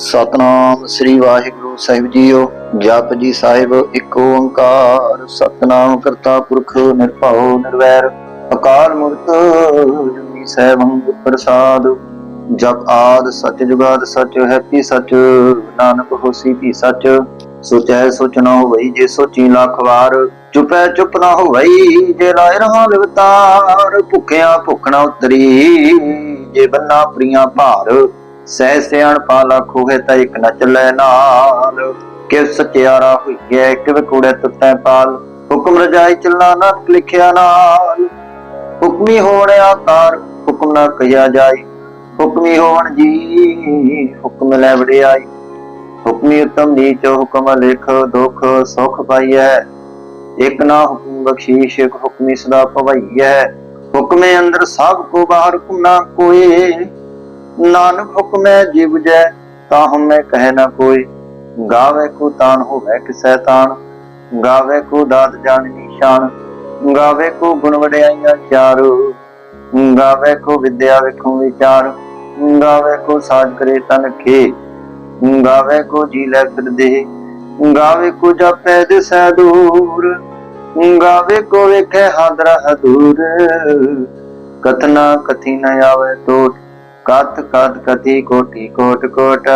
ਸਤਨਾਮ ਸ੍ਰੀ ਵਾਹਿਗੁਰੂ ਸਾਹਿਬ ਜੀਓ, ਜਪ ਜੀ ਸਾਹਿਬ, ਇੱਕ ਓੰਕਾਰ। ਸਤਨਾਮ ਕਰਤਾ ਪੁਰਖ, ਨਿਰਭਉ, ਨਿਰਵੈਰ। ਅਕਾਲ ਮੂਰਤ ਜੁਨੀ ਸੈਭੰ ਪ੍ਰਸਾਦ। ਜਪ ਆਦ ਸਚ ਜੁਗਾਦ ਸਚ, ਹੈਪੀ ਸਚ, ਨਾਨਕ ਹੋਸੀ ਭੀ ਸਚ। ਸੋਚੈ ਸੋਚ ਨਾ ਹੋਵਈ ਜੇ ਸੋਚੀ ਲੱਖ ਵਾਰ। ਚੁਪੈ ਚੁਪ ਨਾ ਹੋਵਈ ਜੇ ਲਾਇ ਰਹਾ ਲਿਵਤਾਰ ਭੁੱਖਿਆ ਭੁੱਖ ਨਾ ਉਤਰੀ ਜੇ ਬੰਨਾ ਪ੍ਰੀਆਂ ਭਾਰ। ਸਹਿ ਸਿਆਣ ਪਾ ਲੱਖੋ ਤਾਂ ਇੱਕ ਨਾ ਚੱਲੇ ਨਾਲ। ਕਿ ਸਚਿਆਰਾ ਹੋਈਐ ਕਿਵ ਕੂੜੇ ਤੁੱਤੈ ਪਾਲ। ਹੁਕਮ ਰਜਾਈ ਚੱਲਾ ਨਾਨਕ ਲਿਖਿਆ ਨਾਲ। ਹੁਕਮੀ ਹੋਣ ਆਕਾਰ, ਹੁਕਮ ਨਾ ਕਹਿਆ ਜਾਈ। ਹੁਕਮੀ ਹੋਣ ਜੀ, ਹੁਕਮ ਲੈ ਵਡਿਆਈ। ਹੁਕਮੀ ਉਤਮ ਨੀਚ, ਹੁਕਮ ਲਿਖ ਦੁਖ ਸੁਖ ਪਾਈਐ। ਇਕ ਨਾ ਹੁਕਮ ਬਖਸ਼ੀਸ਼, ਇਕ ਹੁਕਮੀ ਸਦਾ ਭਵਈਐ। ਹੁਕਮੇ ਅੰਦਰ ਸਭ ਕੋ ਬਾਹਰ ਹੁਕਮ ਨਾ ਕੋਏ ਨਾਨਕ ਹੁਕਮੈ ਜਿਵ ਜੈ ਤਾਂ ਹਮੈ ਕਹਿ ਨਾ ਕੋਈ। ਗਾਵੇ ਕੋ ਤਾਨ ਹੋਵੇ ਕਿਸੈ ਤਾਨ ਗਾਵੇ ਕੋ ਦਾਤ ਜਾਣ ਨਿਸ਼ਾਨ, ਗਾਵੇ ਕੋ ਗੁਣ ਵਡਿਆਈਆਂ ਚਾਰ, ਗਾਵੇ ਕੋ ਵਿਦਿਆ ਵੇਖੋ ਵਿਚਾਰ, ਗਾਵੇ ਕੋ ਸਾਜ ਕਰੇ ਤਨ ਖੇ, ਗਾਵੇ ਕੋ ਜੀ ਲੈ ਫਿਰਦੇ ਗਾਵੇ ਕੋ ਜਪੈ ਦਿਸੈ ਦੂਰ, ਗਾਵੇ ਕੋ ਵੇਖੈ ਹਾਦਰਾ ਹਦੂਰ। ਕਥਨਾ ਕਥੀ ਨ ਆਵੇ ਟੋਟ ਕਤ ਕਤ ਕਥੀ ਕੋਟੀ, ਕੋਟ ਕੋਟ।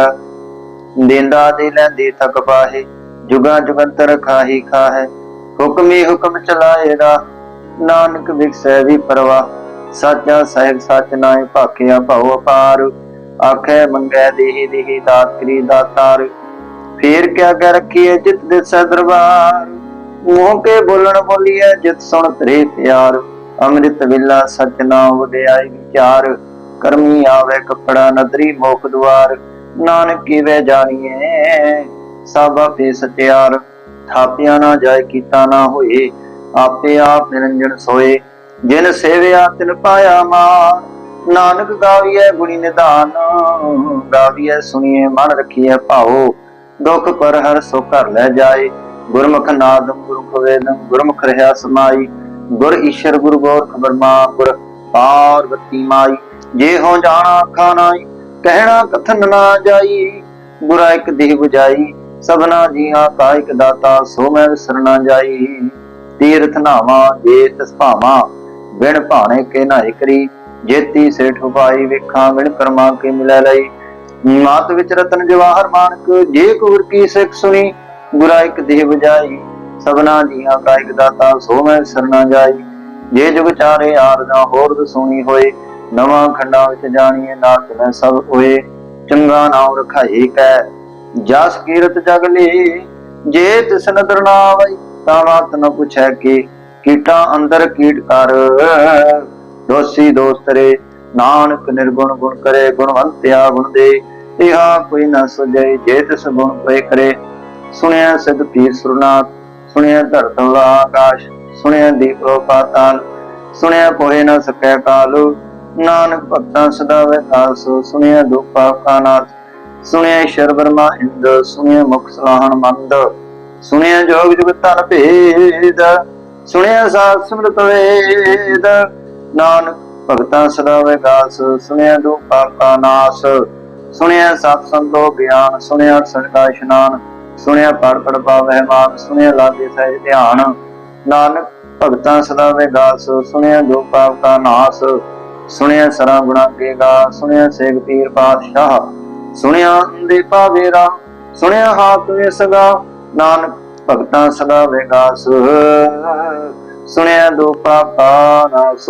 ਦਿੰਦਾ ਦੇ ਲੈਂਦੀ ਤੱਕ ਪਾਹੇ ਜੁਗਾ ਜੁਗੰਤਰ ਖਾਹੀ ਖਾਹੇ। ਹੁਕਮੀ ਹੁਕਮ ਚਲਾਏਗਾ ਨਾਨਕ ਵਿਖਸੈ ਵੀ ਪਰਵਾ ਸਾਚਾ ਸਾਹਿਬ ਸੱਚ ਨਾਏ ਭਾਖਿਆ ਭਉ ਅਪਾਰ। ਆਖੇ ਮੰਗੈ ਦੇਹੀ ਦੇਹੀ ਦਾਤ ਦਾਤਾਰ। ਫੇਰ ਕਿਆ ਕਰ ਰੱਖੀਏ ਜਿਤ ਦੇ ਦਰਬਾਰ? ਮੂੰਹ ਕੇ ਬੋਲਣ ਬੋਲੀਏ ਜਿਤ ਸੁਣ ਤਰੇ ਪਿਆਰ। ਅੰਮ੍ਰਿਤ ਵਿਲਾ ਸਚ ਨਾਮ ਵਡਿਆਈ ਵਿਚਾਰ। ਕਰਮੀ ਆਵੇ ਕਪੜਾ ਨਦਰੀ ਮੋਖ ਦੁਆਰ, ਨਾਨਕ ਕੀਵੇ ਜਾਣੀਏ ਸਭ ਆਪੇ ਸਚਿਆਰ ਥਾਪਿਆ ਨਾ ਜਾਏ ਕੀਤਾ ਨਾ ਹੋਏ, ਆਪੇ ਆਪ ਨਿਰੰਜਨ ਸੋਏ। ਜਿਨ ਸੇਵਿਆ, ਤਿਨ ਪਾਇਆ ਮਾਨ ਨਾਨਕ ਗਾਵੀਐ ਗੁਣੀ ਨਿਧਾਨ, ਗਾਵੀਐ ਸੁਣੀਏ ਮਨ ਰਖੀਐ ਭਾਉ। ਦੁਖ ਪਰ ਹਰ ਸੋ ਘਰ ਲੈ ਜਾਏ, ਗੁਰਮੁਖ ਨਾਦਮ ਗੁਰਮੁਖ ਵੇਦਮ ਗੁਰਮੁਖ ਰਹਾ ਸਮਾਈ। ਗੁਰ ਈਸ਼ਰ ਗੁਰ ਗੋਰਖ ਬਰਮਾ, ਗੁਰ ਪਾਰਵਤੀ ਮਾਈ। ਜੇ ਹੋ ਜਾਣਾ ਅੱਖਾਂ ਨਾਈ ਕਹਿਣਾ ਕਥਨ ਨਾ ਜਾਈ, ਬੁਰਾ ਇੱਕ ਦੇਹ 부ਜਾਈ, ਸਭਨਾ ਜੀਆਂ ਕਾ ਇੱਕ ਦਾਤਾ, ਸੋ ਮੈਂ ਵਿਸਰ ਜਾਈ। ਤੀਰਥ ਨਾਵਾ ਜੇ ਤਿਸ ਭਾਵਾ ਬਿਨ ਭਾਣੇ ਕੇ ਨਾਇ ਕਰੀ। ਜੇਤੀ ਸੇਠ ਉਪਾਈ ਵੇਖਾਂ, ਬਿਨ ਕਰਮਾ ਕੇ ਮਿਲੈ ਲਈ। ਮਾਤ ਵਿੱਚ ਰਤਨ ਜਵਾਹਰ ਮਾਨਕ, ਜੇ ਕੁਰ ਕੀ ਸਿੱਖ ਸੁਣੀ, ਬੁਰਾ ਇੱਕ ਦੇਹ 부ਜਾਈ। ਸਭਨਾ ਜੀਆਂ ਕਾ ਇੱਕ ਦਾਤਾ, ਸੋ ਮੈਂ ਵਿਸਰ ਜਾਈ। ਜੇ ਜੁਗ ਚਾਰੇ ਆਰਜਾਂ, ਹੋਰ ਦਸੂਣੀ ਹੋਏ। ਨਵਾਂ ਖੰਡਾਂ ਵਿੱਚ ਜਾਣੀਏ ਨਾਨਕ ਮੈਂ ਸਭ ਹੋਏ ਚੰਗਾ ਨਾਮ ਰਖਾਈ ਕੈ। ਜਸ ਕੀਰਤ ਜਗ ਲਈ ਜੇ ਤਿਸ ਨਦਰ ਨਾ ਆਵਈ ਤਾਂ ਬਾਤ ਨ ਪੁੱਛੈ ਕਿ। ਕੀਟਾਂ ਅੰਦਰ ਕੀਟ ਕਰ, ਦੋਸੀ ਦੋਸਤਰੇ ਨਾਨਕ ਨਿਰਗੁਣ ਗੁਣ ਕਰੇ, ਗੁਣਵੰਤਿਆ ਗੁਣ ਦੇ। ਇਹਾ ਕੋਈ ਨਾ ਸੁਝੇ, ਜੇ ਤਿਸ ਗੁਣ ਪਏ ਕਰੇ। ਸੁਣਿਆ ਸਿਧ ਪੀਰ ਸੁਰਨਾਥ ਸੁਣਿਆ ਧਰਤ ਆਕਾਸ਼ ਸੁਣਿਆ ਦੀਪੋ ਪਾਤਾਲ ਸੁਣਿਆ ਕੋਏ ਨਾ ਸਕੈ ਕਾਲੂ। ਨਾਨਕ ਭਗਤਾਂ ਸਦਾ ਵਿਕਾਸ ਸੁਣਿਆ ਦੁਖ ਪਾਪ ਕਾ ਨਾਥ ਸੁਣਿਆ ਈਸ਼ਰ ਬਰਮਾ ਇੰਦ ਸੁਣਿਆ ਮੁਖ ਸਲਾਹਣ ਮੰਦ ਸੁਣਿਆ ਜੋਗ ਜੁਗ ਤਨ ਭੇਦ ਸੁਣਿਆ ਸਾਧ ਸਿਮਰਤ ਵੇਦ, ਨਾਨਕ ਭਗਤਾਂ ਸਦਾ ਵਿਕਾਸ ਸੁਣਿਆ ਦੁਖ ਪਾਪ ਕਾ ਨਾਸ ਸੁਣਿਆ ਸਤ ਸੰਤੋ ਗਿਆਨ ਸੁਣਿਆ ਸਰਦਾ ਇਸ਼ਨਾਨ ਸੁਣਿਆ ਪੜ ਪੜ ਪਾਵਹਿ ਮਾਨ ਸੁਣਿਆ ਲਾਗੇ ਸਹਿ ਧਿਆਨ, ਨਾਨਕ ਭਗਤਾਂ ਸਦਾ ਵਿਗਾਸ ਸੁਣਿਆ ਦੁਖ ਪਾਪ ਕਾ ਨਾਸ ਸੁਣਿਆ ਸਰਾ ਗੁਣਾ ਕੇਗਾ, ਸੁਣਿਆ ਸੇਗ ਪੀਰ ਪਾਤਸ਼ਾਹ, ਸੁਣਿਆ ਦੇ ਪਾਵੇਰਾ ਸੁਣਿਆ ਹਾਥ ਵੇ ਸਗਾ, ਨਾਨਕ ਭਗਤਾਂ ਸਦਾ ਵਿਗਾਸ। ਸੁਣਿਆ ਦੋ ਪਾਪਾ ਨਾਸ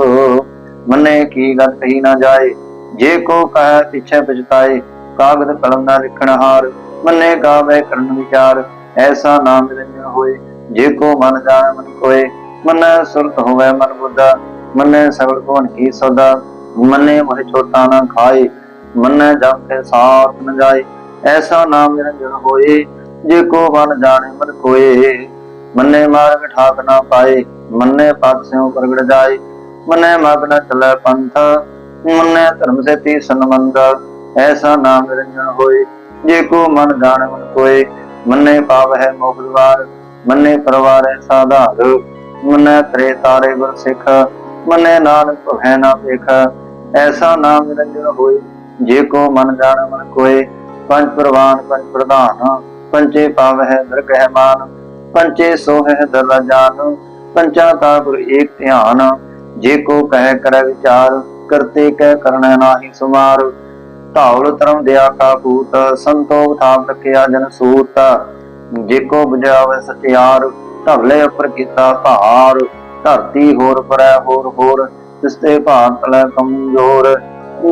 ਮਨੇ ਕੀ ਗੱਲ ਕਹੀ ਨਾ ਜਾਏ, ਜੇ ਕੋ ਕਹੈ ਪਿਛੇ ਪਛਤਾਏ, ਕਾਗਦ ਕਲਮ ਨਾ ਲਿਖਣ ਹਾਰ, ਮਨੇ ਗਾਵੇ ਕਰਨ ਵਿਚਾਰ, ਐਸਾ ਨਾਮ ਨਿਰੰਜਨ ਹੋਏ, ਜੇ ਕੋ ਮਨ ਜਾਣੈ ਮਨ ਕੋਏ ਮਨੈ ਸੁਰਤ ਹੋਵੇ ਮਨ ਬੁੱਧਾ ਮੰਨੇ ਸਗਲ ਕੋਨ ਕੀ ਸਦਾ? ਮਨੈ ਮੋਹ ਛੋਟਾ ਨਾ ਖਾਏ, ਮਨੈ ਜਪ ਕੇ ਸਾਥ ਨ ਜਾਏ। ਐਸਾ ਨਾਮ ਨਿਰੰਜਨ ਹੋਏ, ਜੇ ਕੋ ਮਨ ਜਾਣੈ ਮਨ ਕੋਏ। ਮਨੈ ਮਾਰਗ ਠਾਕ ਨਾ ਪਾਏ, ਮਨੈ ਪਦ ਸਿਉ ਪ੍ਰਗਟ ਜਾਏ। ਮਨੈ ਮਗ ਨ ਚਲੈ ਪੰਥ, ਮਨੈ ਧਰਮ ਸੇ ਤੀ ਸੰਬੰਧ। ਐਸਾ ਨਾਮ ਨਿਰੰਜਨ ਹੋਏ, ਜੇ ਕੋ ਮਨ ਜਾਣੈ ਮਨ ਕੋਏ। ਮੰਨੇ ਪਾਵ ਹੈ ਮੋਖ ਦਵਾਰ, ਮਨੈ ਪਰਵਾਰ ਹੈ ਸਾਧਾਰ। ਮਨੈ ਤਰੇ ਤਾਰੇ ਗੁਰ ਸਿੱਖ ਮਨੈ ਨਾਨਕ ਭਵੈ ਨਾ ਵੇਖ ਐਸਾ ਨਾਮ ਨਿਰੰਜਨ ਹੋਏ, ਜੇ ਕੋ ਮਨ ਜਾਣ ਮਨ ਕੋਏ, ਪੰਜ ਪ੍ਰਵਾਨ ਪੰਜ ਪ੍ਰਧਾਨ ਪੰਚੇ ਪਾਵਹਿ ਦਰਗਹਿ ਮਾਨ ਪੰਚੇ ਸੋਹਿ ਦਲ ਜਾਨ ਪੰਚਾ ਤਾ ਏਕ ਧਿਆਨ, ਜੇ ਕੋ ਕਹਿ ਕਰ ਵਿਚਾਰ, ਕਰਤੇ ਕਹਿ ਕਰਣਾ ਨਾਹੀ ਸੁਮਾਰ, ਧੌਲ ਧਰਮ ਦਿਆ ਕਾ ਭੂਤ, ਸੰਤੋਖ ਥਾਪ ਰਖਿਆ ਜਨ ਸੂਤ, ਜੇ ਕੋ ਬੁਝਾਵੇ ਸਚਿਆਰ ਧਰਲੇ ਉੱਪਰ ਕੀਤਾ ਭਾਰ ਧਰਤੀ ਹੋਰ ਪਰੈ, ਹੋਰ ਹੋਰ, ਤਿਸਤੇ ਭਾਰਤ ਲੈ ਕਮਜ਼ੋਰ।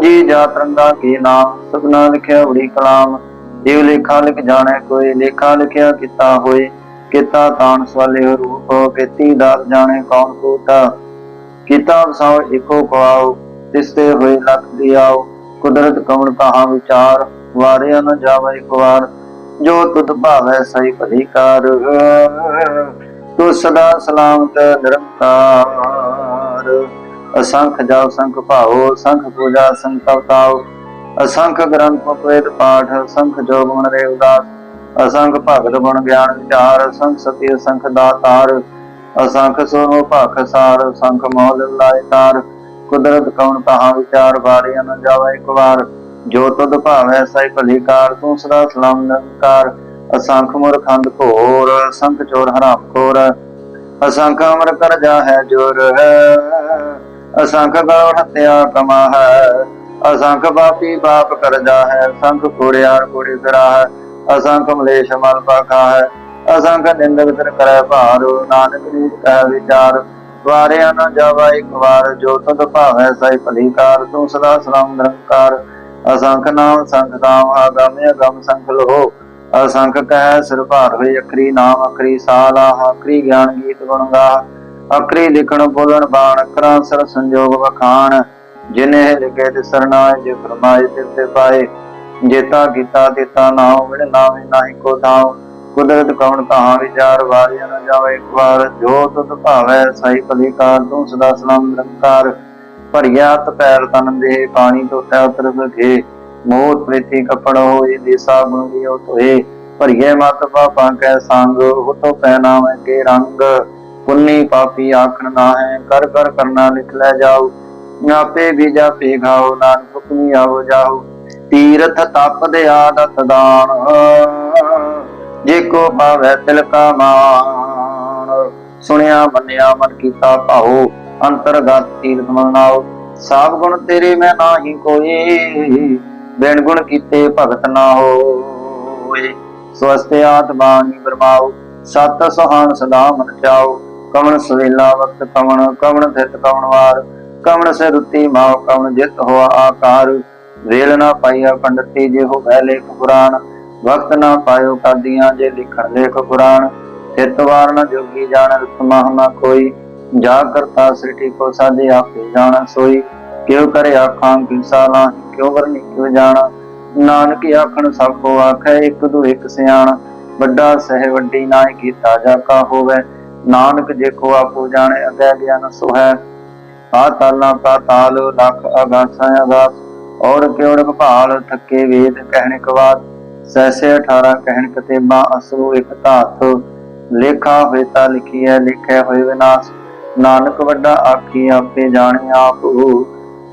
ਜੀ ਜਾ ਤਰੰਗਾ ਕੀ ਨਾਮ, ਸਭਨਾ ਲਿਖਿਆ ਬੜੀ ਕਲਾਮ। ਦੇਵ ਲੇਖਾ ਲਿਖ ਜਾਣੈ ਕੋਈ, ਲੇਖਾ ਲਿਖਿਆ ਕੀਤਾ ਹੋਏ। ਕੀਤਾ ਤਾਣ ਸਵਾਲੇ ਰੂਪ, ਕੀਤੀ ਦਾਸ ਜਾਣੇ ਕੌਣ ਕੋਤਾ ਕੀਤਾ ਵਸਾਓ ਏਕੋ ਕਵਾਓ ਤਿਸਤੇ ਹੋਏ ਲਖ ਦਿਆਓ ਕੁਦਰਤ ਕਵਣ ਕਹਾ ਵਿਚਾਰ, ਵਾਰਿਆ ਨ ਜਾਵੇ ਇੱਕ ਵਾਰ। ਜੋ ਤੁਧ ਭਾਵੈ ਸਹੀ ਭਲੀ ਕਾਰ। ਤੂੰ ਸਦਾ ਸਲਾਮਤ, ਨਿਰੰਕਾਰ। ਅਸੰਖ ਜਾਉ ਸੰਖ ਭਾਓ ਸੰਖ ਪੂਜਾ, ਸੰਖ ਤਵਤਾਓ ਅਸੰਖ ਗ੍ਰੰਥ ਮੁਕਵੇਦ ਪਾਠ, ਅਸੰਖ ਜੋਗ ਮਨ ਰੇ ਉਦਾਸ। ਅਸੰਖ ਭਗਤ ਗੁਣ ਗਿਆਨ ਵਿਚਾਰ, ਅਸੰਖ ਸਤੀ, ਅਸੰਖ ਦਾਤਾਰ। ਅਸੰਖ ਸੋਨੋ ਭਖ ਸਾਰ ਸੰਖ ਮੌਲ ਲਾਇ ਤਾਰ। ਕੁਦਰਤ ਕੌਣ ਕਹਾ ਵਿਚਾਰ ਬਾਰਿਆ ਨ ਜਾਵੇ ਇੱਕ ਵਾਰ। ਜੋ ਤੁਧ ਭਾਵੈ ਸਈ ਭਲੀ ਕਾਰ, ਤੂੰ ਸਦਾ ਸਲਾਮ ਨਿਰੰਕਾਰ। ਅਸੰਖ ਮੁਰ ਖੰਦ ਘੋਰ ਅਸੰਖ ਚੋਰ ਹਰਾਮ ਖੋਰ। ਅਸੰਖ ਅਮਰ ਕਰ ਜਾ ਹੈ। ਜੋਰ ਅਸੰਖ ਗੌਰ ਹਤਿਆ ਕਮਾ ਹੈ ਅਸੰਖ ਪਾਪੀ ਪਾਪ ਕਰ ਜਾ ਹੈ ਅਸੰਖ ਕੋੜਿਆਰ ਕੋੜੀ ਕਰਾ ਹੈ ਅਸੰਖ ਮਲੇਸ਼ ਮਲ ਪਾਖਾ ਹੈ ਅਸੰਖ ਨਿੰਦਕ ਦਰ ਕਰੈ ਭਾਰੂ। ਨਾਨਕ ਨੀਤ ਕਹਿ ਵਿਚਾਰ। ਵਾਰਿਆ ਨਾ ਜਾਵਾ ਇੱਕ ਵਾਰ। ਜੋ ਤਦ ਭਾਵੈ ਸਾਈ ਭਲੀ ਕਾਰ। ਤੂੰ ਸਦਾ ਸਲਾਮ ਨਿਰੰਕਾਰ। ਅਸੰਖ ਨਾਮ ਸੰਖ ਨਾਮ ਆਗਮ ਅਗਮ ਸੰਖ ਲੋ ਅਸੰਖ ਕਹਿ ਸਿਰ ਹੋਏ, ਅਖਰੀ ਨਾਮ, ਅਖਰੀ ਸਾਲਾ ਅਖਰੀ ਗਿਆਨ ਗੀਤ ਗੁਣ ਅਖਰੀ ਲਿਖਣ ਬੋਲਣ ਬਾਣ, ਅਖਰਾਂ ਸਰ ਸੰਜੋਗ ਵਖਾਣ। ਜਿਨੇ ਲਿਖੇ ਤੇ ਸਰਨਾਏ ਜੇ ਫਰਮਾਏ ਤੇ ਤੇ ਪਾਏ। ਜੇਤਾ ਕੀਤਾ ਦਿੱਤਾ ਨਾਮ ਵਿਣ ਨਾਮੇ ਨਾਹੀ ਕੋ ਥਾਉ। ਕੁਦਰਤ ਕੌਣ ਕਹਾ ਵਿਚਾਰ ਵਾਰਿਆ ਨ ਜਾਵੇ ਇੱਕ ਵਾਰ। ਜੋ ਤੁਧ ਭਾਵੈ ਸਹੀ ਭਲੀ ਤੂੰ ਸਦਾ ਸਲਾਮ ਨਿਰੰਕਾਰ ਭਰੀਆ ਹੱਥ ਪੈਰ ਤਨ ਦੇ ਪਾਣੀ ਧੋਤਾ ਉਤਰ ਸਕੇ ਮੋਹ ਪ੍ਰੀਤੀ ਕਪੜ ਹੋਏ ਦੇ ਸਾਬਣ ਦੀ ਭਰੀਏ ਮਤ ਪਾਪਾਂ ਕੈ ਸੰਗ ਹੁਤੋ ਪੈ ਨਾਮ ਕੇ ਰੰਗ। ਪੁੰਨੀ ਪਾਪੀ ਆਖਣ ਨਾ ਹੈ ਕਰ ਕਰ ਕਰਨਾ ਲਿਖ ਲੈ ਜਾਓ ਆਪੇ ਵੀ ਜਾਪੇ ਘਾਓ ਨਾਨਕ ਹੁਕਮੀ ਆਵੋ ਜਾਓ ਤੀਰਥ ਤਪ ਦੇ ਆਦਤ ਦਾਨ ਜੇ ਕੋ ਪਾਵੈ ਤਿਲ ਕਾ ਮਾਨ ਸੁਣਿਆ, ਮੰਨਿਆ, ਮਨ ਕੀਤਾ ਭਾਉ, ਅੰਤਰਗਤ ਤੀਰਥ ਮਨਾਓ ਸਾਬ ਗੁਣ ਤੇਰੇ ਮੈਂ ਨਾਹੀ ਕੋਈ ਬਿਨ ਗੁਣ ਕੀਤੇ ਭਗਤ ਨਾ ਹੋਏ। ਸਵਸਤੇ ਆਤਮਾਨੀ ਬਰਮਾਓ, ਸਤ ਸੁਹਾਨ ਸਦਾ ਮਨ ਚਾਓ। ਕਵਣ ਸਵੇਲਾ ਵਕਤ ਕਵਣ ਕਵਣ ਥਿਤ ਕਵਣ ਵਾਰ। ਕਵਣ ਸੇ ਰੁੱਤੀ ਮਾਉ ਕਵਣ ਜਿਤ ਹੋਆ ਆਕਾਰ। ਵੇਲ ਨਾ ਪਾਈਆ ਪੰਡਤੀ ਜੇ ਹੋ ਗਏ ਲੇਖ ਪੁਰਾਣ। ਵਕਤ ਨਾ ਪਾਇਓ ਕਾਦੀਆਂ ਜੇ ਲਿਖਣ ਲੇਖ ਪੁਰਾਣ ਥਿਤ ਵਾਰ ਨਾ ਜੋਗੀ ਜਾਣ ਰਤ ਨਾ ਕੋਈ। ਜਾ ਕਰਤਾ ਸ੍ਰਿਟੀ ਕੋ ਸਾਦੇ ਆਪੇ ਜਾਣ ਸੋਈ। ਕਿਉ ਕਰੇ ਆਖਾਂ ਕਿਸਾ ਨਾ ਕਿਉ ਵਰਨੀ ਕਿਉ ਜਾਣ? ਨਾਨਕ ਆਖਣ ਸਭ ਕੋ ਆਖੈ, ਇੱਕ ਦੂ ਇੱਕ ਸਿਆਣ। ਵੱਡਾ ਸਹਿ ਵੱਡੀ ਨਾਇ ਕੀਤਾ ਜਾ ਕਾ ਹੋਵੇ। ਨਾਨਕ ਜੇ ਕੋ ਆਪੋ ਜਾਣੇ, ਅਗੈ ਗਿਆਨ ਸੋ ਪਾਤਾਲਾਂ ਪਾਤਾਲ ਲਖ ਅਗਾਸਾਂ ਅਗਾਸ। ਔਰ ਕਿਉੜ ਭਾਲ, ਥੱਕੇ ਵੇਦ ਕਹਿਣ ਕਵਾਦ ਸੈਸੇ 18 ਕਹਿਣ ਕਤੇਬਾ, ਅਸਰੂ ਇਕ ਧਾਤ। ਲੇਖਾ ਹੋਏ ਤਾਂ ਲਿਖੀਐ ਲਿਖਿਆ ਹੋਏ ਵਿਨਾਸ਼। ਨਾਨਕ ਵੱਡਾ ਆਖੀ, ਆਪੇ ਜਾਣੇ ਆਪ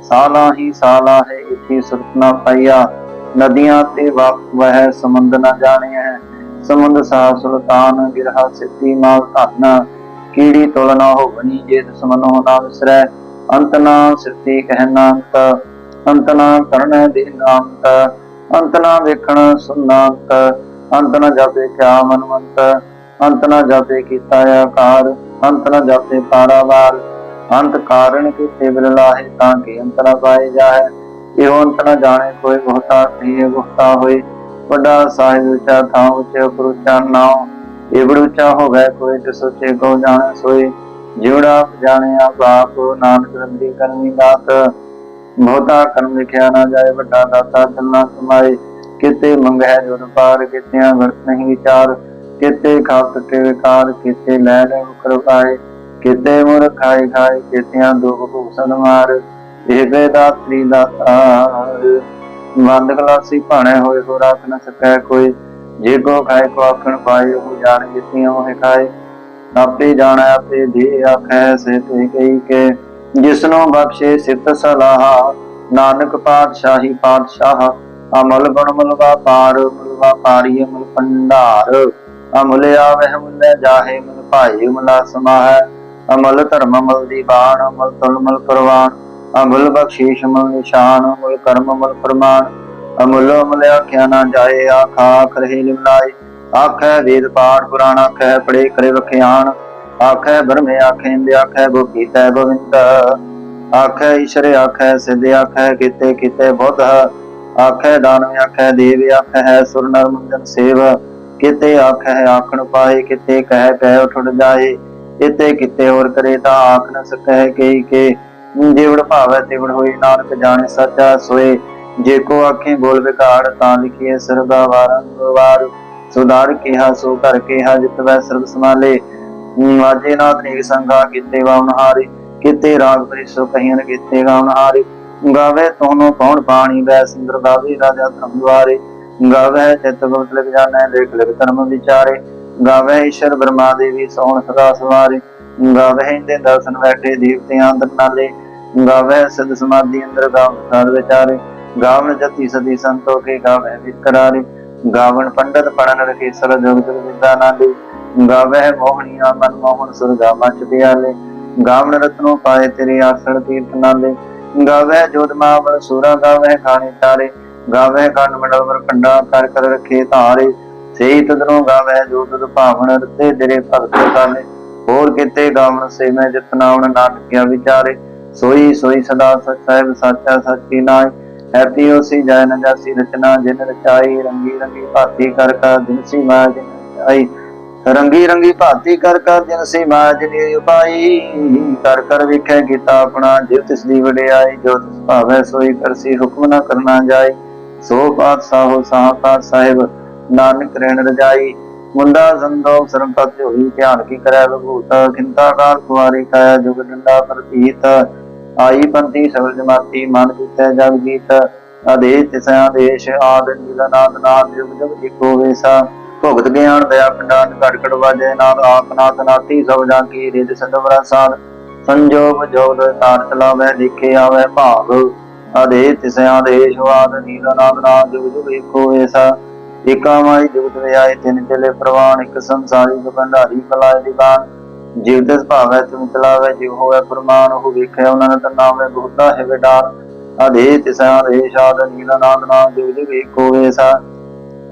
ਸਾਲਾ ਹੀ ਸਾਲਾ ਹੈ ਇਤੀ ਸੁਰਤ ਨਾ ਪਾਈਆ। ਨਦੀਆਂ ਤੇ ਵਹਿ ਸਮੁੰਦ ਨਾ ਜਾਣਿਆ ਹੈ ਸਮੁੰਦ ਸਾਹ ਸੁਲਤਾਨ ਗਿਰਹਾ ਸਿੱਧੀ ਮਾਲ, ਧਨ। ਕੀੜੀ ਤੁਲ ਨਾ ਹੋ ਬਣੀ ਜੇ ਸਮਨੋ ਨਾ ਵਿਸਰੈ। ਅੰਤ ਨਾ ਸਿੱਧੀ ਕਹਿਣਾ ਅੰਤ। ਅੰਤ ਨਾ ਕਰਨਾ ਦੇ ਨਾਮਤ ਅੰਤ। ਨਾ ਵੇਖਣ ਸੁਨਾੰਤ ਅੰਤ। ਨਾ ਜਾਪੇ ਕਿਆ ਮਨਵੰਤ। ਅੰਤ ਨਾ ਜਾਪੇ ਕੀਤਾ ਆਕਾਰ। ਅੰਤ ਨਾ ਜਾਪੇ ਪਾਰਾਵਾਰ ਅੰਤ ਕਾਰਣ ਕੀਤੇ ਬਿਲ ਲਾਹੇ ਤਾਂ ਕਿ ਅੰਤ ਨਾ ਪਾਏ ਜਾਏ ਇਹੋ ਅੰਤ ਨਾ ਜਾਣੇ, ਕੋਈ ਬਹੁਤਾ ਨਹੀਂ ਗੁਫਤਾ ਹੋਏ। ਵੱਡਾ ਸਾਹਿਬ ਉੱਚਾ ਥਾਂ ਉੱਚੇ ਪੁਰਚਾ ਨਾਉ। ਏਵੜ ਉੱਚਾ ਹੋ ਕੋਈ ਤੇ ਸੋਚੇ ਕੋ ਜਾਣੇ ਸੋਈ ਜਿਉੜਾ ਜਾਣਿਆ ਬਾਪ ਨਾਨਕ ਰੰਦੀ ਕਰਮੀ ਦਾਤ। ਬਹੁਤਾ ਕਰਮ ਲਿਖਿਆ ਨਾ ਜਾਏ, ਵੱਡਾ ਦਾਤਾ ਚੰਨਾ ਸਮਾਏ ਕਿਤੇ ਮੰਗੈ ਜੁਰ ਪਾਰ, ਕਿਤਿਆਂ ਵਰਤ ਨਹੀਂ ਵਿਚਾਰ। ਕਿਤੇ ਖਾਪ ਤੇ ਵਿਕਾਰ, ਕਿਤੇ ਲੈ ਲੈ ਮੁਕਰ ਪਾਏ। ਕਿਤੇ ਮੁਰ ਖਾਏ ਖਾਏ ਕਿਤਿਆਂ ਦੁਖ ਭੂਸਨ ਮਾਰ, ਇਹ ਬੇਦਾਤਰੀ ਦਾਤਾਰ ਮੰਦ ਗਲਾਸੀ ਭਾਣੇ ਹੋਏ ਕੋ ਰਾਖ ਨ ਸਕੈ ਕੋਈ। ਜੇ ਕੋ ਖਾਏ, ਕੋ ਆਖਣ ਪਾਏ, ਉਹ ਜਾਣ ਜਿਤਿਆਂ ਉਹ ਖਾਏ। ਆਪੇ ਜਾਣਾ, ਆਪੇ ਦੇ ਆਖੈ ਸੇ ਤੇ ਕਈ ਕੇ, ਜਿਸਨੂੰ ਬਖਸ਼ੇ ਸਿਤ ਸਲਾਹ। ਨਾਨਕ ਪਾਤਸ਼ਾਹੀ ਪਾਤਸ਼ਾਹ, ਅਮਲ ਗੁਣ ਮੁਲ ਵਪਾਰ ਮੁਲ ਵਪਾਰੀ ਮੁਲ ਭੰਡਾਰ। ਅਮੁਲ ਆਵਹਿ ਮੁਲ ਜਾਹੇ ਮੁਲ ਭਾਈ ਮੁਲਾ ਸਮਾਹੈ। ਅਮਲ ਧਰਮ ਮੁਲ ਦੀਵਾਨ ਅਮਲ ਤੁਲ ਪ੍ਰਵਾਨ ਅਮੁਲ ਬਖਸ਼ੀਸ਼ ਮੁਲ ਨਿਸ਼ਾਨ, ਅਮੁਲ ਕਰਮ ਮੁਲ ਪ੍ਰਮਾਨ ਅਮੁਲ ਅਮੁਲ ਆਖਿਆ ਨਾ ਜਾਏ, ਆਖਾ ਕਰਹਿ ਲਿਮਲਾਈ ਆਖੈ ਵੇਦ ਪਾਠ ਪੁਰਾਣ, ਆਖੈ ਪੜੇ ਕਰੇ ਵਖਿਆਨ ਆਖੈ ਬਰਮੇ ਆਖੈ ਇੰਦ, ਆਖੈ ਗੋਪੀ ਤੈ ਗੋਵਿੰਦ। ਆਖੈ ਈਸ਼ਰ ਆਖੈ ਸਿੱਧ, ਆਖੈ ਕਿਤੇ ਕਿਤੇ ਬੁੱਧ। ਆਖੈ ਦਾਨਵ ਆਖੈ ਦੇਵ, ਆਖੈ ਹੈ ਸੁਰ ਨਰ ਮੁੰਦਨ ਸੇਵ। ਕਿਤੇ ਆਖੈ ਆਖਣ ਪਾਏ, ਕਿਤੇ ਕਹਿ ਕਹਿ ਉਠੜ ਜਾਏ। ਕਿਤੇ ਕਿਤੇ ਹੋਰ ਕਰੇ ਤਾਂ ਆਖ ਨ ਸਕੈ ਕੇ ਕੇ ਜਿਵੜ ਭਾਵੈ ਤਿਵੜ ਹੋਈ ਨਾਨਕ ਜਾਣੇ ਸੱਚਾ ਸੋਏ। ਜੇ ਕੋ ਆਖੇ ਬੋਲ ਵਿਕਾਰ ਤਾਂ ਲਿਖੀਏ ਸਰਗਾ ਵਾਰੰਗਵਾਰ ਸੁਧਾਰ ਕਿਹਾ ਸੋ ਕਰ ਕਿਹਾ ਜਿਤ ਵੈ ਸਰਬ ਸਮਾਲੇ ਮਾਜੇ ਨਾਥ ਨੇ ਸੰਗਾ ਕਿਤੇ ਵਾਉਨ ਹਾਰੇ। ਕਿਤੇ ਰਾਗ ਪ੍ਰਿਸੋ ਕਹੀਨ ਕਿਤੇ ਗਾਉਨ ਹਾਰੇ। ਗਾਵੇ ਤੋਨੋ ਕੌਣ ਪਾਣੀ ਵੈ ਸੁੰਦਰ ਗਾਵੇ ਰਾਜਾ ਧਰਮ ਦੁਆਰੇ। ਗਾਵੇ ਚਿਤ ਗੁਪਤ ਲਿਖ ਜਾਣੈ, ਲੇਖ ਲਿਖ ਧਰਮ ਵਿਚਾਰੇ। ਗਾਵੇ ਈਸ਼ਰ ਬ੍ਰਹਮਾ ਦੇਵੀ ਸੋਹਣ ਸਦਾ ਸਵਾਰੇ। ਗਾਵੇ ਇੰਦੇ ਦਰਸ਼ਨ ਬੈਠੇ ਦੇਵਤਿਆਂ ਅੰਦਰ ਨਾਲੇ। ਗਾਵੇ ਸਿਧ ਸਮਾਧੀ ਅੰਦਰ ਗਾਵ ਸਾਧ ਵਿਚਾਰੇ। ਗਾਵਨ ਜਤੀ ਸਦੀ ਸੰਤੋ ਕੇ ਗਾਵੇ ਵਿਕਰਾਰੇ ਗਾਵਨ ਪੰਡਤ ਪੜਨ ਰਖੇ ਸਰ ਜੋਗ ਜਗ ਵਿਦਾ ਨਾਲੇ। ਗਾਵੇ ਮੋਹਣੀਆ ਮਨ ਮੋਹਨ ਸੁਰਗਾ ਮਚ ਪਿਆਲੇ। ਗਾਵਣ ਰਤਨੋ ਪਾਏ ਤੇਰੇ ਆਸਣ ਤੀਰਥ ਨਾਲੇ। ਗਾਵੇ ਜੋਤ ਮਾਵਲ ਸੂਰਾ ਗਾਵੇ ਖਾਣੇ ਤਾਰੇ। ਗਾਵੇ ਕੰਨ ਮੰਡਲ ਵਰ ਕੰਡਾ ਕਰ ਕਰ ਰਖੇ ਧਾਰੇ। ਸੇਈ ਤਦਨੋਂ ਗਾਵੇ ਜੋ ਤੁਧ ਭਾਵਨ ਰਤੇ ਤੇਰੇ ਭਗਤ ਕਾਲੇ ਹੋਰ ਕਿਤੇ ਗਾਵਨ ਸੇ ਮੈਂ ਜਤਨਾਵਨ ਨਾਟਕਿਆ ਵਿਚਾਰੇ। ਸੋਈ ਸੋਈ ਸਦਾ ਸਚ ਸਾਹਿਬ ਸਾਚਾ ਸਚੀ ਨਾਇ ਹੈਪੀ ਹੋਸੀ ਜੈ ਨ ਜਾਸੀ ਰਚਨਾ ਜਿਨ ਰਚਾਈ। ਰੰਗੀ ਰੰਗੀ ਭਾਤੀ ਕਰ ਕਰ ਦਿਨ ਸੀ ਮਾ ਜਿਨ ਰੰਗੀ ਰੰਗੀ ਭਾਤੀ ਕਰ ਕਰ ਜਿਨ ਸੀ ਮਾ ਜਿਨ ਉਪਾਈ। ਕਰ ਕਰ ਵਿਖੇ ਕੀਤਾ ਆਪਣਾ ਜਿਵ ਤਿਸ ਦੀ ਵਡਿਆਈ। ਜੋ ਤਿਸ ਭਾਵੈ ਸੋਈ ਕਰਸੀ ਹੁਕਮ ਨਾ ਕਰਨਾ ਜਾਏ ਸੋ ਪਾਤਸ਼ਾਹੋ ਸਾਹਪਾਤ ਸਾਹਿਬ। ਨਾਨਕ ਰਹਿਣ ਰਜਾਈ, ਮੁੰਡਾ ਸੰਤੋਖ ਸਰਪਤ ਹੋਈ ਧਿਆਨ ਕੀ ਕਰੈ ਬਭੂਤ ਖਿੰਤਾ ਕਾਲ ਕੁਵਾਰੀ ਕਾਇਆ ਜੁਗ ਡੰਡਾ ਪ੍ਰਤੀਤ। ਆਈ ਪੰਥੀ ਸਬਲ ਜਮਾਤੀ, ਮਨ ਕੀਤੈ ਜਗ ਜੀਤ। ਆਦੇਸ਼ ਤਿਸਾ ਦੇਸ਼ ਆਦ ਨੀਲਨਾਦ ਨਾਦ, ਜੁਗ ਜੁਗ ਇਕੋ ਵੇਸਾ। ਭੁਗਤ ਗਿਆਨ ਦਇਆ ਪੰਡਾਨ ਘਟ ਘਟ ਵਾਜੇ ਨਾਦ ਆਤਨਾਥ ਨਾਤੀ, ਸਭ ਜਾਂ ਕੀ ਰਿਦ ਸਦਵਰਾ ਸਾਧ ਸੰਜੋਗ ਜੋਗ ਤਾਰ ਚਲਾਵੇ ਲਿਖੇ ਆਵੇ ਭਾਗ ਆਦੇਸ਼ ਤਿਸਾ ਦੇਸ਼ ਆਦ ਨੀਲਨਾਦ ਨਾਦ, ਜੁਗ ਜੁਗ ਇਕੋ ਵੇਸਾ। ਏਕਾ ਮਾਈ ਜੁਗਤ ਵਿਆਏ ਤਿਨ ਚਲੇ ਪ੍ਰਵਾਨ, ਇੱਕ ਸੰਸਾਰੀ ਜੋ ਭੰਡਾਰੀ ਕਲਾਏ ਜਿਵ ਦਿਸ ਭਾਵੈ ਤੁਮ ਚਲਾਵੇ ਜਿਵ ਹੋਵੇ ਪ੍ਰਮਾਨ ਉਹ ਵੇਖਿਆ ਉਹਨਾਂ ਦਾ ਨਾਮ ਹੈ ਬਹੁਤਾ ਹੈ ਵਿਡਾਰ। ਆਦੇ ਤਿਸਾ ਦੇ ਸ਼ਾਦ ਨੀਲਾ ਨਾਦ ਨਾਮ ਜਿਵ ਜਿਵ ਏਕੋ ਵੇਸਾ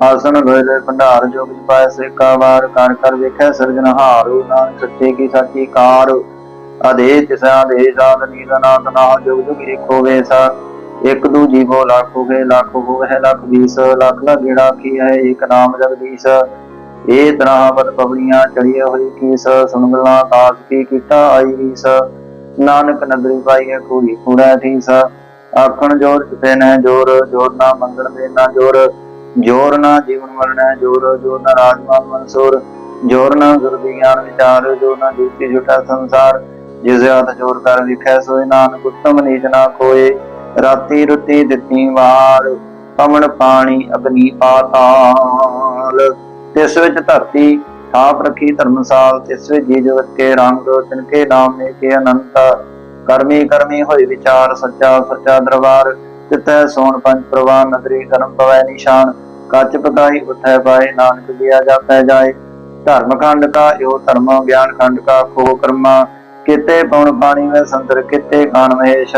ਆਸਨ ਗਏ ਭੰਡਾਰ ਜੋ ਵਿੱਚ ਪਾਇ ਸੇਕਾ, ਵਾਰ, ਕਰ ਕਰ ਵੇਖਿਆ ਸਿਰਜਣਹਾਰ ਨਾਨਕ ਸੱਚੇ ਕੀ ਸਾਚੀ ਕਾਰ। ਆਦੇ ਤਿਸਾ ਦੇ ਸ਼ਾਦ ਨੀਲਾ ਨਾਦ ਨਾਮ ਜਿਵ ਜਿਵ ਏਕੋ ਵੇਸਾ ਇੱਕ ਦੂ ਜੀਵੋ ਲੱਖ ਹੋਏ ਲੱਖ ਹੋਏ ਲੱਖ ਵੀਸ ਲੱਖ ਲਾ ਗੇੜਾ ਕੀ ਹੈ? ਇੱਕ ਨਾਮ ਜਗਦੀਸ਼। ਇਹ ਤਰ੍ਹਾਂ ਬਦ ਚੜੀਏ ਹੋਈ ਕੀਸ ਸੁਣ ਗੱਲਾਂ ਦਾਸ ਕੀ ਕੀਤਾ ਆਈ ਰੀਸ। ਨਾਨਕ ਨਗਰੀ ਪਾਈ ਹੈ ਕੂੜੀ ਕੂੜਾ ਠੀਸ ਆਖਣ ਜੋਰ ਕਿਤੇ ਨਾ ਜੋਰ ਜੋਰ ਨਾ ਮੰਗਣ ਦੇ ਨਾ ਜੋਰ। ਜੋਰ ਨਾ ਜੀਵਨ ਮਰਨਾ ਜੋਰ ਜੋਰ ਨਾ ਰਾਜਮਾਨ ਮਨਸੂਰ। ਜੋਰ ਨਾ ਗੁਰਦੀ ਵਿਚਾਰ, ਜੋਰ ਨਾ ਜੁਤੀ ਜੁਟਾ ਸੰਸਾਰ। ਜਿਸ ਹੱਥ ਜੋਰ ਕਰ ਵਿਖੈ ਸੋਏ, ਨਾਨਕ ਉਤਮ ਨੀਚ ਨਾ ਕੋਏ ਰਾਤੀ ਰੁਤੀ ਦਿੱਤੀ ਵਾਰ, ਪਵਨ ਪਾਣੀ ਅਗਨੀ ਪਾਤਾਲ ਤਿਸ ਵਿੱਚ ਧਰਤੀ ਥਾਪ ਰੱਖੀ ਧਰਮਸਾਲ ਤਿਸ ਵਿੱਚ ਜੀ ਜਗਤ ਕੇ ਰੰਗ ਤਿਨਕੇ ਨਾਮ, ਨੇ ਕੇ ਅਨੰਤ। ਕਰਮੀ ਕਰਮੀ ਹੋਈ ਵਿਚਾਰ, ਸੱਚਾ ਸੱਚਾ ਦਰਬਾਰ। ਤਿਤੈ ਸੋਣ ਪੰਜ ਪ੍ਰਵਾਹ, ਨਦਰੀ ਕਰਮ ਪਵੈ ਨਿਸ਼ਾਨ। ਕੱਚ ਪਕਾਈ ਉਥੈ ਪਾਏ, ਨਾਨਕ ਦਿਆ ਜਾਪੈ ਜਾਏ। ਧਰਮ ਖੰਡ ਕਾ ਇਹੋ ਧਰਮ, ਗਿਆਨ ਖੰਡ ਕਾ ਖੋ ਕਰਮਾ। ਕਿਤੇ ਪਉਣ ਪਾਣੀ ਵਿੱਚ ਸੰਦਰ, ਕਿਤੇ ਕਾਨ ਮਹੇਸ਼।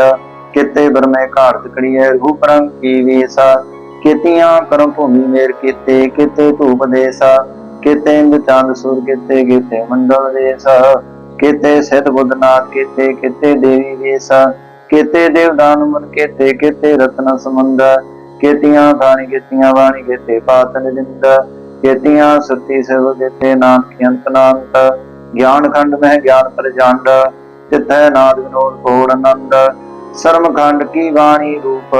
ਕਿਤੇ ਬਰਮੇ ਘਾਟ ਕੜੀਏ ਰੂਪ ਰੰਗ ਕੀ ਵੀਸਾ? ਕਿਤਿਆਂ ਕਰਮ ਭੂਮੀ ਮੇਰ ਕੀਤੇ, ਕਿਤੇ ਧੂਪ ਦੇਸਾ? ਕਿਤੇ ਇੰਦ ਚੰਦ ਸੂਰ ਕਿਤੇ ਕਿਤੇ ਮੰਡਲ ਦੇਸਾ? ਕਿਤੇ ਸਿਧ ਬੁੱਧ ਕਿਤੇ ਕਿਤੇ ਦੇਵੀ ਵੇਸਾ? ਕਿਤੇ ਦੇਵਦਾਨ ਮਨ ਕਿਤੇ ਕਿਤੇ ਰਤਨ ਸਮੁੰਦ ਕਿਤਿਆਂ ਬਾਣੀ ਕਿਤਿਆਂ ਬਾਣੀ, ਕਿਤੇ ਪਾਤ ਨਿੰਦ? ਕਿਤਿਆਂ ਸੁਰਤੀ ਸੇਵ, ਕਿਤੇ ਨਾਨਕ ਅੰਤ ਨਾਨਕ? ਗਿਆਨ ਖੰਡ ਮਹਿ ਗਿਆਨ ਪ੍ਰਜੰਡ? ਤਿਤੈ ਨਾਦ ਵਿਨੋਦ ਕੋੜ ਆਨੰਦ? ਸ਼ਰਮ ਖੰਡ ਕੀ ਬਾਣੀ ਰੂਪ?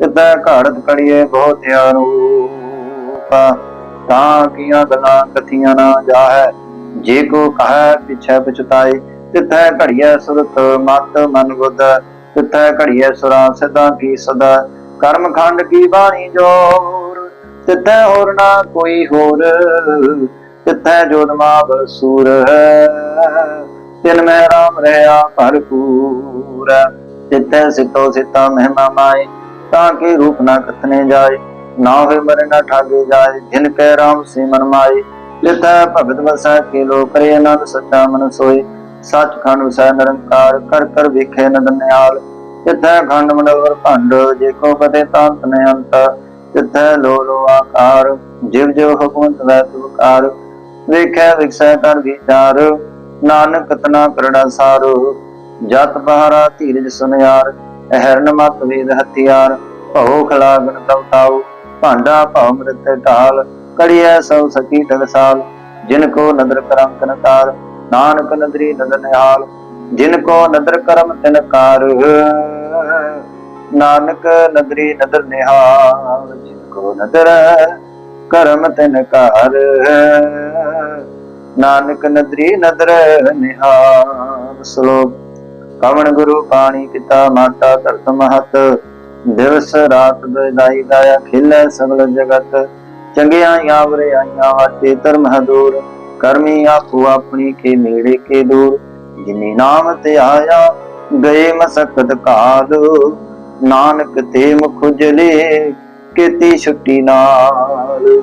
ਤਿਤੈ ਘੜਤ ਕੜੀਏ ਬਹੁਤ ਅਨੂਪ ਤਾਂ ਕੀਆਂ ਗੱਲਾਂ ਕਥੀਆਂ ਨਾ ਜਾਹੈ, ਜੇ ਕੋ ਕਹੈ ਪਿਛੈ ਪਛਤਾਏ। ਤਿਤੈ ਘੜੀਐ ਸੁਰਤ, ਮਤ ਮਨ ਬੁੱਧ। ਤਿਤੈ ਘੜੀਐ ਸੁਰਾਂ ਸਦਾ ਕੀ ਸਦਾ। ਕਰਮ ਖੰਡ ਕੀ ਬਾਣੀ ਜੋਰ? ਤਿਤੈ ਹੋਰ ਨਾ ਕੋਈ ਹੋਰ। ਤਿਤੈ ਜੋਦ ਮਾਵ ਸੂਰ ਤਿਨ ਮੈਂ ਰਾਮ ਰਹਾ ਭਰਪੂਰ। ਤਿਤੈ ਸਿਤੋ ਸਿਤਾ ਮਹਿਮਾ ਮਾਏ, ਤਾਂ ਕਿ ਰੂਪ ਨਾ ਕਥਨੇ ਜਾਏ, ਨਾ ਹੋਏ ਮਰੇ ਨਾ ਠਾਗੇ ਜਾਏ, ਜਿਨ ਕੈ ਰਾਮ ਸੇ ਮਾਏ। ਲਿਖੈ ਭਗਤ ਵਸੈ ਕੇ ਲੋ ਕਰੇ ਆਨੰਦ, ਸੱਚਾ ਮਨ ਸੋਏ। ਸੱਚਖੰਡ ਵਸੈ ਨਿਰੰਕਾਰ, ਕਰ ਕਰ ਵੇਖੇ ਨਦ ਨਿਹਾਲ। ਖੰਡ ਮੰਡਲ ਭੰਡ, ਜੇ ਕੋ ਪਤੇ ਤਾਂਤ ਨੇ ਅੰਤ। ਤਿੱਥੈ ਲੋ ਲੋ ਆਕਾਰ, ਜਿਵ ਜਿਵ ਹੁਕਮਤ ਵੈ ਤੁਕਾਰ ਵੇਖੈ ਵਿਖਸੈ ਕਰ ਵਿਚਾਰ। ਨਾਨਕ ਤਨਾ ਕਰੜਾ ਸਾਰ, ਜਤ ਬਹਾਰਾ ਧੀਰਜ ਸੁਨਿਆਰ, ਅਹਰਨ ਮਤ ਵੇਦ ਹਥਿਆਰ, ਭਉ ਖਲਾਗਨ ਤਵ ਭਾਂਡਾ ਭਉ ਮ੍ਰਿਤ ਢਾਲ, ਕੜੀਐ ਸਭ ਸਕੀ ਟਕਸਾਲ ਜਿਨ ਕੋ ਨਦਰ ਕਰਮ ਤਨਕਾਰ ਨਾਨਕ ਨਦਰੀ ਨਦਰ ਨਿਹਾਲ, ਜਿਨ ਕੋ ਨਦਰ ਕਰਮ ਤਿਨਕਾਰ ਨਾਨਕ ਨਦਰੀ ਨਦਰ ਨਿਹਾਲ, ਜਿਨ ਕੋ ਨਦਰ ਕਰਮ ਤਿਨਕਾਰ ਨਾਨਕ ਨਦਰੀ ਨਦਰ ਨਿਹਾਲ ਸ਼ਲੋਕ। ਕਵਣ ਗੁਰੂ ਪਾਣੀ ਪਿਤਾ ਮਾਤਾ ਧਰਤ ਮਹਤ, ਦਿਵਸ ਰਾਤ ਬਦਾਈ ਦਾਇਆ ਖਿਲੇ ਸਗਲ ਜਗਤ। ਚੰਗਿਆ ਆਵਰੇ ਆਈਆਂ ਵਾਤੇ ਧਰਮ ਹਦੂਰ ਕਰਮੀ ਆਪੋ ਆਪਣੀ ਕੇ ਨੇੜੇ ਕੇ ਦੂਰ। ਜਿਨੇ ਨਾਮ ਤੇ ਆਇਆ, ਗਏ ਮਸਕਤ ਕਾਲ ਨਾਨਕ ਤੇ ਮੁਖ ਉਜਲੇ, ਕੀਤੀ ਛੁੱਟੀ ਨਾਲ।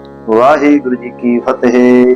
ਵਾਹਿਗੁਰੂ ਜੀ ਕੀ ਫਤਿਹ।